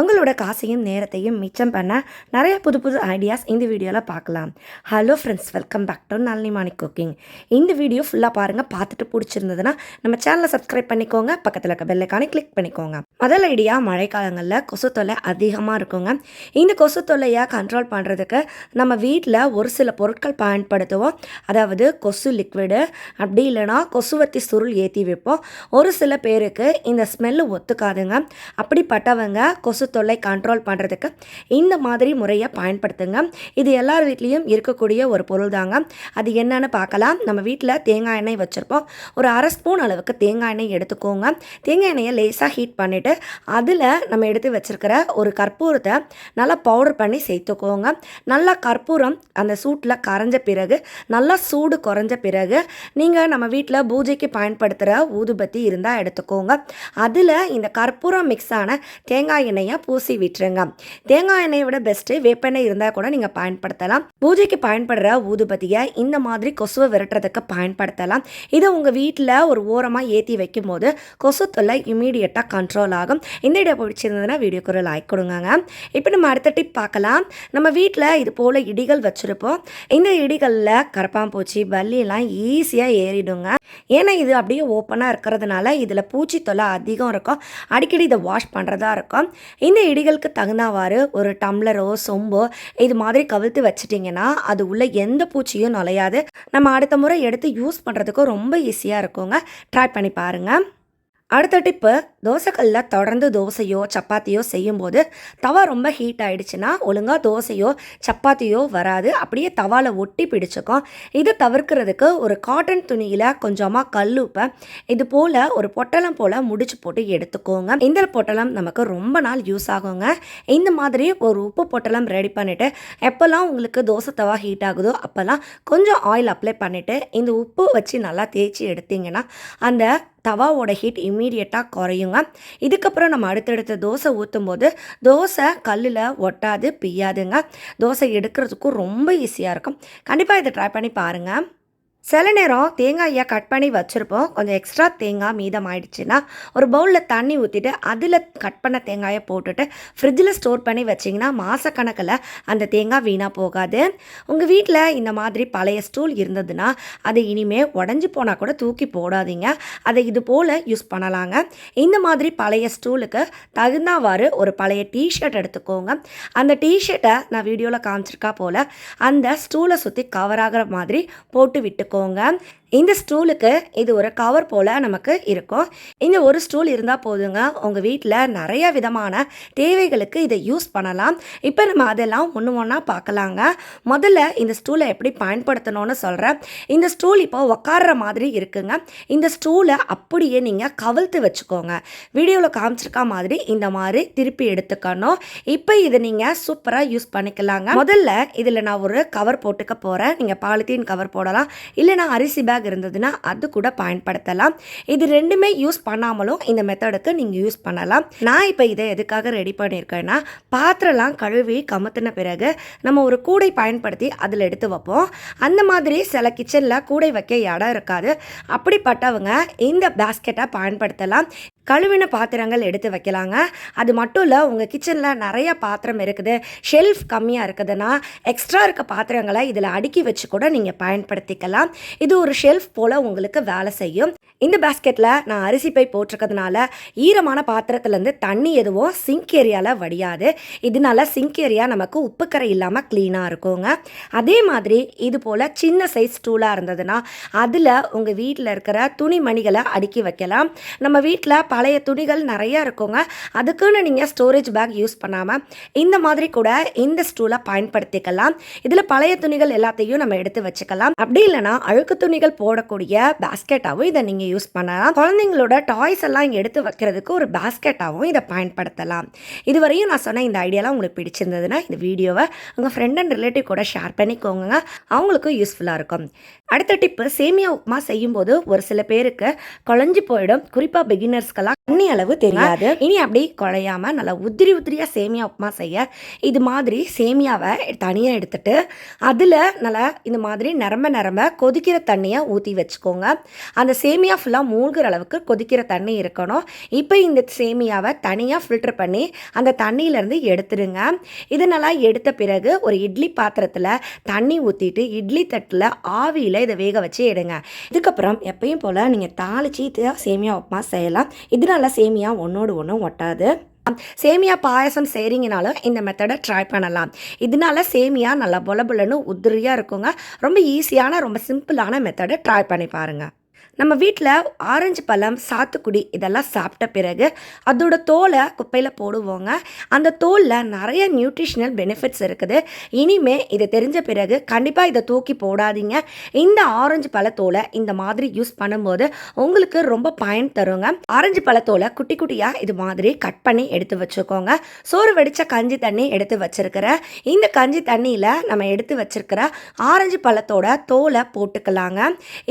உங்களோட காசையும் நேரத்தையும் மிச்சம் பண்ண நிறைய புது புது ஐடியாஸ் இந்த வீடியோவில் பார்க்கலாம். Hello friends welcome back to Nalini Mani cooking இந்த வீடியோ ஃபுல்லாக பாருங்கள் பார்த்துட்டு பிடிச்சிருந்ததுன்னா நம்ம சேனலை சப்ஸ்கிரைப் பண்ணிக்கோங்க பக்கத்தில் இருக்க பெல்லைக்கானே கிளிக் பண்ணிக்கோங்க. முதல் ஐடியா மழைக்காலங்களில் கொசு தொல்லை அதிகமாக இருக்குங்க. இந்த கொசு தொல்லையை கண்ட்ரோல் பண்ணுறதுக்கு நம்ம வீட்டில் ஒரு சில பொருட்கள் பயன்படுத்துவோம். அதாவது கொசு லிக்விடு அப்படி இல்லைன்னா கொசுவத்தி சுருள் ஏற்றி வைப்போம். ஒரு சில பேருக்கு இந்த ஸ்மெல்லு ஒத்துக்காதுங்க. அப்படிப்பட்டவங்க கொசு தொல்லை கண்ட்ரோல் பண்ணுறதுக்கு இந்த மாதிரி முறையை பயன்படுத்துங்க. இது எல்லார் வீட்லேயும் இருக்கக்கூடிய ஒரு பொருள் தாங்க அது என்னன்னு பார்க்கலாம். நம்ம வீட்டில் தேங்காய் எண்ணெய் வச்சுருப்போம். ஒரு அரை ஸ்பூன் அளவுக்கு தேங்காய் எண்ணெய் எடுத்துக்கோங்க. தேங்காய் எண்ணெயை லேசாக ஹீட் பண்ணிவிட்டு அதில் நம்ம எடுத்து வச்சுருக்கிற ஒரு கற்பூரத்தை நல்லா பவுடர் பண்ணி சேர்த்துக்கோங்க. நல்லா கற்பூரம் அந்த சூட்டில் கரைஞ்ச பிறகு நல்லா சூடு குறைஞ்ச பிறகு நீங்கள் நம்ம வீட்டில் பூஜைக்கு பயன்படுத்துகிற ஊதுபத்தி இருந்தால் எடுத்துக்கோங்க. அதில் இந்த கற்பூரம் மிக்ஸ் ஆன தேங்காய் எண்ணெயை பூசி விட்டுருங்க. தேங்காய் எண்ணெயை விட பெஸ்ட்டு வேப்பெண்ணெய் இருந்தால் கூட நீங்கள் பயன்படுத்தலாம். பூஜைக்கு பயன்படுற ஊதுபத்தியை இந்த மாதிரி கொசுவை விரட்டுறதுக்கு பயன்படுத்தலாம். இதை உங்கள் வீட்டில் ஒரு ஓரமாக ஏற்றி வைக்கும் போது கொசு தொல்லை இமீடியட்டாக கண்ட்ரோல் ஆகும். இந்த வீடியோ பிடிச்சிருந்ததுன்னா வீடியோக்கு ஒரு லைக் கொடுங்க இப்போ நம்ம அடுத்த டிப் பார்க்கலாம். நம்ம வீட்டில் இது போல் இடிகள் வச்சுருப்போம். இந்த இடிகளில் கரப்பாம்பூச்சி பல்லியெல்லாம் ஈஸியாக ஏறிடுங்க. ஏன்னா இது அப்படியே ஓப்பனாக இருக்கிறதுனால இதில் பூச்சி தொல்லை அதிகம் இருக்கும். அடிக்கடி இதை வாஷ் பண்ணுறதா இருக்கும். இந்த இடிகளுக்கு தகுந்தவாறு ஒரு டம்ளரோ சொம்போ இது மாதிரி கவிழ்த்து வச்சிட்டிங்கன்னா அது உள்ள எந்த பூச்சியும் நுழையாது. நம்ம அடுத்த முறை எடுத்து யூஸ் பண்ணுறதுக்கும் ரொம்ப ஈஸியாக இருக்குங்க. ட்ரை பண்ணி பாருங்கள் அடுத்த டிப்பு தோசைக்கல்ல தொடர்ந்து தோசையோ சப்பாத்தியோ செய்யும்போது தவா ரொம்ப ஹீட் ஆகிடுச்சுன்னா ஒழுங்காக தோசையோ சப்பாத்தியோ வராது. அப்படியே தவாவில் ஒட்டி பிடிச்சிக்கும். இதை தவிர்க்கிறதுக்கு ஒரு காட்டன் துணியில் கொஞ்சமாக கல்லுப்பை இது போல் ஒரு பொட்டலம் போல் முடிச்சு போட்டு எடுத்துக்கோங்க. இந்த பொட்டலம் நமக்கு ரொம்ப நாள் யூஸ் ஆகுங்க. இந்த மாதிரி ஒரு உப்பு பொட்டலம் ரெடி பண்ணிவிட்டு எப்போல்லாம் உங்களுக்கு தோசை தவா ஹீட் ஆகுதோ அப்போல்லாம் கொஞ்சம் ஆயில் அப்ளை பண்ணிவிட்டு இந்த உப்பு வச்சு நல்லா தேய்ச்சி எடுத்தீங்கன்னா அந்த தவாவோட ஹீட் இம்மீடியட்டாக குறையுங்க. இதுக்கப்புறம் நம்ம அடுத்தடுத்த தோசை ஊற்றும் போது தோசை கல்லில் ஒட்டாது பிய்யாதுங்க. தோசை எடுக்கிறதுக்கும் ரொம்ப ஈஸியாக இருக்கும். கண்டிப்பாக இதை ட்ரை பண்ணி பாருங்கள் சில நேரம் தேங்காயை கட் பண்ணி வச்சுருப்போம். கொஞ்சம் எக்ஸ்ட்ரா தேங்காய் மீதம் ஆயிடுச்சுன்னா ஒரு பவுலில் தண்ணி ஊற்றிட்டு அதில் கட் பண்ண தேங்காயை போட்டுட்டு ஃப்ரிட்ஜில் ஸ்டோர் பண்ணி வச்சிங்கன்னா மாதக்கணக்கில் அந்த தேங்காய் வீணாக போகாது. உங்கள் வீட்டில் இந்த மாதிரி பழைய ஸ்டூல் இருந்ததுன்னா அது இனிமேல் உடஞ்சி போனால் கூட தூக்கி போடாதீங்க. அதை இது போல் யூஸ் பண்ணலாங்க. இந்த மாதிரி பழைய ஸ்டூலுக்கு தகுந்தவாறு ஒரு பழைய டிஷர்ட் எடுத்துக்கோங்க. அந்த டிஷர்ட்டை நான் வீடியோவில் காமிச்சிருக்கா போல் அந்த ஸ்டூலை சுற்றி கவர் ஆகிற மாதிரி போட்டு விட்டுக்கோங்க இந்த ஸ்டூலுக்கு இது ஒரு கவர் போல் நமக்கு இருக்கும். இந்த ஒரு ஸ்டூல் இருந்தால் போதுங்க. உங்கள் வீட்டில் நிறைய விதமான தேவைகளுக்கு இதை யூஸ் பண்ணலாம். இப்போ நம்ம அதெல்லாம் ஒன்று ஒன்றா பார்க்கலாங்க. முதல்ல இந்த ஸ்டூலை எப்படி பயன்படுத்தணும்னு சொல்கிறேன் இந்த ஸ்டூல் இப்போ உக்காடுற மாதிரி இருக்குங்க. இந்த ஸ்டூலை அப்படியே நீங்கள் கவிழ்த்து வச்சுக்கோங்க. வீடியோவில் காமிச்சிருக்கா மாதிரி இந்த மாதிரி திருப்பி எடுத்துக்கணும். இப்போ இதை நீங்கள் சூப்பராக யூஸ் பண்ணிக்கலாங்க. முதல்ல இதில் நான் ஒரு கவர் போட்டுக்க போகிறேன் நீங்கள் பாலித்தீன் கவர் போடலாம். இல்லைனா அரிசி பேக் இருந்ததுன்னா அது கூட பயன்படுத்தலாம். இது ரெண்டுமே யூஸ் பண்ணாமலும் இந்த மெத்தடுக்கு நீங்கள் யூஸ் பண்ணலாம். நான் இப்போ இதை எதுக்காக ரெடி பண்ணியிருக்கேன்னா பாத்திரம்லாம் கழுவி கமுத்தின பிறகு நம்ம ஒரு கூடை பயன்படுத்தி அதில் எடுத்து வைப்போம். அந்த மாதிரி சில கிச்சனில் கூடை வைக்க இடம் இருக்காது. அப்படிப்பட்டவங்க இந்த பேஸ்கெட்டை பயன்படுத்தலாம். கழுவின பாத்திரங்கள் எடுத்து வைக்கலாங்க. அது மட்டும் இல்லை உங்கள் கிச்சனில் நிறைய பாத்திரம் இருக்குது. ஷெல்ஃப் கம்மியாக இருக்குதுன்னா எக்ஸ்ட்ரா இருக்க பாத்திரங்களை இதில் அடுக்கி வச்சு கூட நீங்கள் பயன்படுத்திக்கலாம். இது ஒரு ஷெல்ஃப் போல் உங்களுக்கு வேலை செய்யும். இந்த பேஸ்கெட்டில் நான் அரிசி பை போட்டிருக்கிறதுனால ஈரமான பாத்திரத்துலேருந்து தண்ணி எதுவும் சிங்க் ஏரியாவில் வடியாது. இதனால சிங்க் ஏரியா நமக்கு உப்புக்கரை இல்லாமல் க்ளீனாக இருக்குங்க. அதே மாதிரி இது போல் சின்ன சைஸ் ஸ்டூலாக இருந்ததுன்னா அதில் உங்கள் வீட்டில் இருக்கிற துணிமணிகளை அடுக்கி வைக்கலாம். நம்ம வீட்டில் பழைய துணிகள் நிறைய இருக்குங்க. அதுக்குன்னு நீங்கள் ஸ்டோரேஜ் பேக் யூஸ் பண்ணாமல் இந்த மாதிரி கூட இந்த ஸ்டூலை பயன்படுத்திக்கலாம். இதில் பழைய துணிகள் எல்லாத்தையும் நம்ம எடுத்து வச்சுக்கலாம். அப்படி இல்லைன்னா அழுக்கு துணிகள் போடக்கூடிய பேஸ்கெட்டாகவும் இதை நீங்கள் யூஸ் பண்ணலாம். குழந்தைங்களோட டாய்ஸ் எல்லாம் எடுத்து வைக்கிறதுக்கு ஒரு பேஸ்கெட்டாகவும் இதை பயன்படுத்தலாம். இதுவரையும் நான் சொன்ன இந்த ஐடியாலாம் உங்களுக்கு பிடிச்சிருந்ததுன்னா இந்த வீடியோவை உங்கள் ஃப்ரெண்ட் அண்ட் ரிலேட்டிவ் கூட ஷேர் பண்ணிக்கோங்க அவங்களுக்கும் யூஸ்ஃபுல்லாக இருக்கும். அடுத்த டிப்பு சேமியா உப்புமா செய்யும்போது ஒரு சில பேருக்கு குழஞ்சி போயிடும். குறிப்பாக பிகினர்ஸ்க்கெல்லாம் தண்ணி அளவு தெரியாது. இனி அப்படி குழையாம நல்லா உதிரி உதிரியாக சேமியா உப்புமா செய்ய இது மாதிரி சேமியாவை தனியாக எடுத்துட்டு அதில் நல்லா இந்த மாதிரி நிரம்ப நிரம்ப கொதிக்கிற தண்ணியை ஊற்றி வச்சுக்கோங்க. அந்த சேமியா ஃபுல்லாக மூழ்கிற அளவுக்கு கொதிக்கிற தண்ணி இருக்கணும். இப்போ இந்த சேமியாவை தனியாக ஃபில்டர் பண்ணி அந்த தண்ணியிலேருந்து எடுத்துடுங்க இது நல்லா எடுத்த பிறகு ஒரு இட்லி பாத்திரத்தில் தண்ணி ஊற்றிட்டு இட்லி தட்டில் ஆவியில் இதை வேக வச்சு எடுங்க. இதுக்கப்புறம் எப்பயும் போல் நீங்கள் தாளிச்சு சேமியா உப்புமா செய்யலாம். இதனால சேமியா ஒன்றோடு ஒன்றும் ஒட்டாது. சேமியா பாயசம் செய்கிறீங்கனாலும் இந்த மெத்தடை ட்ரை பண்ணலாம். இதனால சேமியா நல்லா பொல பொலன்னு உதிரியாக இருக்குங்க. ரொம்ப ஈஸியான ரொம்ப சிம்பிளான மெத்தடை ட்ரை பண்ணி பாருங்கள் நம்ம வீட்டில் ஆரஞ்சு பழம் சாத்துக்குடி இதெல்லாம் சாப்பிட்ட பிறகு அதோட தோலை குப்பையில் போடுவோங்க. அந்த தோலில் நிறைய நியூட்ரிஷனல் பெனிஃபிட்ஸ் இருக்குது. இனிமே இது தெரிஞ்ச பிறகு கண்டிப்பாக இதை தூக்கி போடாதீங்க. இந்த ஆரஞ்சு பழத்தோலை இந்த மாதிரி யூஸ் பண்ணும்போது உங்களுக்கு ரொம்ப பயன் தருங்க. ஆரஞ்சு பழத்தோலை குட்டி குட்டியாக இது மாதிரி கட் பண்ணி எடுத்து வச்சுக்கோங்க. சோறு வெடித்த கஞ்சி தண்ணி எடுத்து வச்சிருக்கிற. இந்த கஞ்சி தண்ணியில் நம்ம எடுத்து வச்சிருக்கிற ஆரஞ்சு பழத்தோட தோலை போட்டுக்கலாங்க.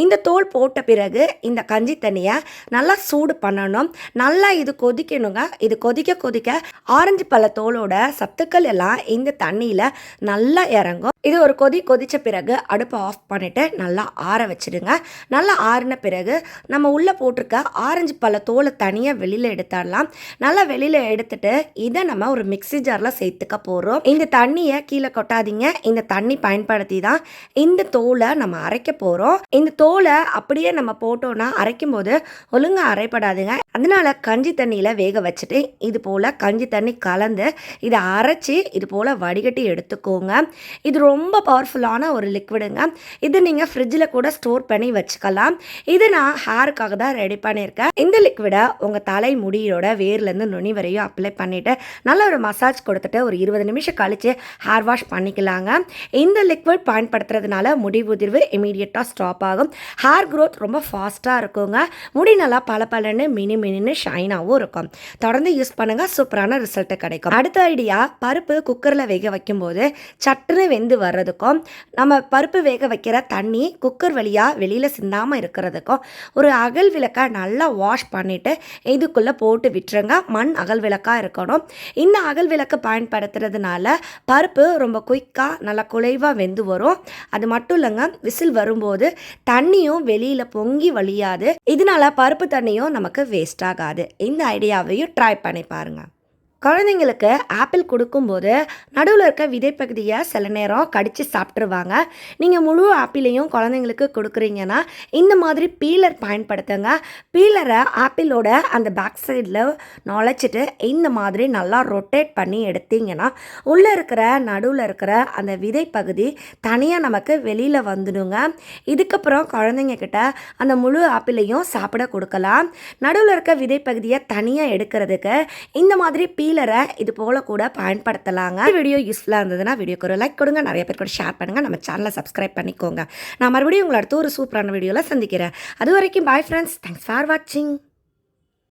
இந்த தோல் போட்ட பிறகு இந்த கஞ்சி தண்ணியை நல்லா சூடு பண்ணணும். நல்லா இது கொதிக்கணுங்க. இது கொதிக்க கொதிக்க ஆரஞ்சு பழத்தோலோட சத்துக்கள் எல்லாம் இந்த தண்ணியில் நல்லா இறங்கும். இது ஒரு கொதி கொதித்த பிறகு அடுப்பை ஆஃப் பண்ணிவிட்டு நல்லா ஆற வச்சிடுங்க. நல்லா ஆறின பிறகு நம்ம உள்ளே போட்டிருக்க ஆரஞ்சு பழ தோலை தனியாக வெளியில் எடுத்துடலாம். நல்லா வெளியில் எடுத்துட்டு இதை நம்ம ஒரு மிக்ஸி ஜாரில் சேர்த்துக்க போகிறோம் இந்த தண்ணியை கீழே கொட்டாதீங்க. இந்த தண்ணி பயன்படுத்தி தான் இந்த தோலை நம்ம அரைக்க போகிறோம் இந்த தோலை அப்படியே நம்ம போட்டோன்னா அரைக்கும் போது ஒழுங்காக அரைப்படாதுங்க. அதனால கஞ்சி தண்ணியில் வேக வச்சுட்டு இது போல் கஞ்சி தண்ணி கலந்து இதை அரைச்சி இது போல் வடிகட்டி எடுத்துக்கோங்க. இது ரொம்ப பவர்ஃபுல்லான ஒரு லிக்விடுங்க இது நீங்கள் ஃப்ரிட்ஜில் கூட ஸ்டோர் பண்ணி வச்சுக்கலாம். இது நான் ஹேருக்காக தான் ரெடி பண்ணியிருக்கேன். இந்த லிக்விடை உங்கள் தலை முடியோட வேர்லேருந்து நுனி வரையும் அப்ளை பண்ணிவிட்டு நல்ல ஒரு மசாஜ் கொடுத்துட்டு ஒரு இருபது நிமிஷம் கழித்து ஹேர் வாஷ் பண்ணிக்கலாங்க. இந்த லிக்விட் பயன்படுத்துறதுனால முடி உதிர்வு இமீடியட்டாக ஸ்டாப் ஆகும். ஹேர் க்ரோத் ரொம்ப ஃபாஸ்ட்டாக இருக்குங்க. முடி நல்லா பல பலன்னு மினி மினின்னு ஷைனாகவும் இருக்கும். தொடர்ந்து யூஸ் பண்ணுங்கள் சூப்பரான ரிசல்ட்டு கிடைக்கும். அடுத்த ஐடியா பருப்பு குக்கரில் வேக வைக்கும்போது சட்டுன்னு வெந்து வர்றதுக்கும் நம்ம பருப்பு வேக வைக்கிற தண்ணி குக்கர் வழியாக வெளியில் சிந்தாமல் இருக்கிறதுக்கும் ஒரு அகல் விளக்கை நல்லா வாஷ் பண்ணிவிட்டு இதுக்குள்ளே போட்டு விட்டுருங்க. மண் அகல் விளக்காக இருக்கணும். இந்த அகல் விளக்கு பயன்படுத்துறதுனால பருப்பு ரொம்ப குயிக்காக நல்லா குலைவாக வெந்து வரும். அது மட்டும் இல்லைங்க விசில் வரும்போது தண்ணியும் வெளியில் பொங்கி வழியாது. இதனால பருப்பு தண்ணியும் நமக்கு வேஸ்ட் ஆகாது. இந்த ஐடியாவையும் ட்ரை பண்ணி பாருங்கள் குழந்தைங்களுக்கு ஆப்பிள் கொடுக்கும்போது நடுவில் இருக்க விதைப்பகுதியை சில நேரம் கடித்து சாப்பிட்ருவாங்க நீங்கள் முழு ஆப்பிளையும் குழந்தைங்களுக்கு கொடுக்குறீங்கன்னா இந்த மாதிரி பீலர் பயன்படுத்துங்க. பீலரை ஆப்பிளோட அந்த பேக் சைடில் நுழைச்சிட்டு இந்த மாதிரி நல்லா ரொட்டேட் பண்ணி எடுத்தீங்கன்னா உள்ளே இருக்கிற நடுவில் இருக்கிற அந்த விதைப்பகுதி தனியாக நமக்கு வெளியில் வந்துடுங்க. இதுக்கப்புறம் குழந்தைங்கக்கிட்ட அந்த முழு ஆப்பிளையும் சாப்பிட கொடுக்கலாம். நடுவில் இருக்க விதைப்பகுதியை தனியாக எடுக்கிறதுக்கு இந்த மாதிரி பீ பீலரை இது போல் கூட பயன்படுத்தலாங்க. வீடியோ யூஸ்ஃபுல்லாக இருந்ததுன்னா வீடியோக்கு ஒரு லைக் கொடுங்க. நிறைய பேர் கூட ஷேர் பண்ணுங்கள் நம்ம சேனலை சப்ஸ்கிரைப் பண்ணிக்கோங்க. நான் மறுபடியும் உங்களை அடுத்து ஒரு சூப்பரான வீடியோவில் சந்திக்கிறேன். அது வரைக்கும் பாய் ஃப்ரெண்ட்ஸ் தேங்க்ஸ் ஃபார் வாட்சிங்